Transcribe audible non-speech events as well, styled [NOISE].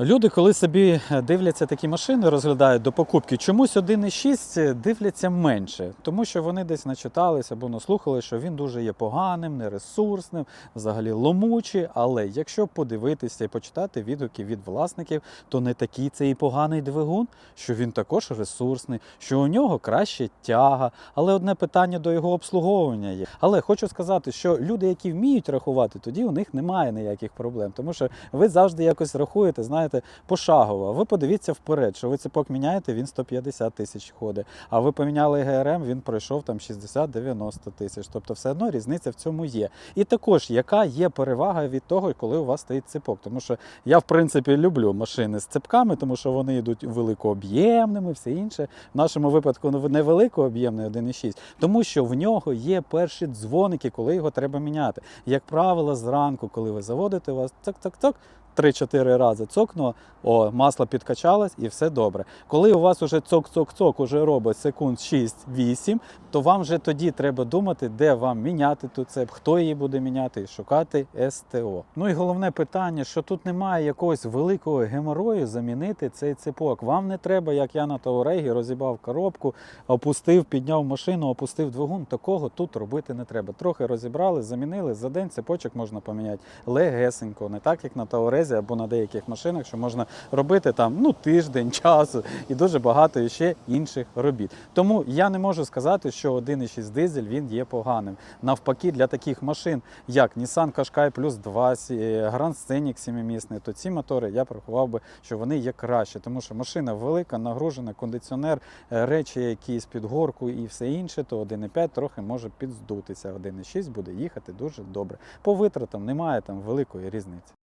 Люди, коли собі дивляться такі машини, розглядають до покупки, чомусь 1,6 дивляться менше, тому що вони десь начиталися або наслухали, що він дуже є поганим, нересурсним, взагалі ломучий. Але якщо подивитися і почитати відгуки від власників, то не такий це і поганий двигун, що він також ресурсний, що у нього краще тяга. Але одне питання до його обслуговування є. Але хочу сказати, що люди, які вміють рахувати, тоді у них немає ніяких проблем, тому що ви завжди якось рахуєте, знаєте, пошагово. Ви подивіться вперед, що ви цепок міняєте, він 150 тисяч ходить. А ви поміняли ГРМ, він пройшов там 60-90 тисяч. Тобто, все одно різниця в цьому є. І також, яка є перевага від того, коли у вас стоїть цепок. Тому що я, в принципі, люблю машини з цепками, тому що вони йдуть великооб'ємними, все інше. В нашому випадку не великооб'ємний 1,6, тому що в нього є перші дзвоники, коли його треба міняти. Як правило, зранку, коли ви заводите, у вас цок-цок-цок. 3-4 рази цокнуло, о, масло підкачалось і все добре. Коли у вас уже цок-цок-цок уже робить секунд 6-8, то вам вже тоді треба думати, де вам міняти ту цеп, хто її буде міняти, і шукати СТО. Ну і головне питання, що тут немає якогось великого геморою замінити цей цепок. Вам не треба, як я на Таурегі, розібав коробку, опустив, підняв машину, опустив двигун. Такого тут робити не треба. Трохи розібрали, замінили. За день цепочок можна поміняти легесенько, не так як на Таурезі або на деяких машинах, що можна робити там ну тиждень [LAUGHS] часу і дуже багато ще інших робіт. Тому я не можу сказати, що 1,6 дизель він є поганим. Навпаки, для таких машин, як Nissan Qashqai Plus 2, е, Grand Scenic 7-місний, то ці мотори я порахував би, що вони є краще, тому що машина велика, нагружена, кондиціонер, е, речі якісь під горку і все інше, то 1,5 трохи може підздутися. 1,6 буде їхати дуже добре. По витратам немає там великої різниці.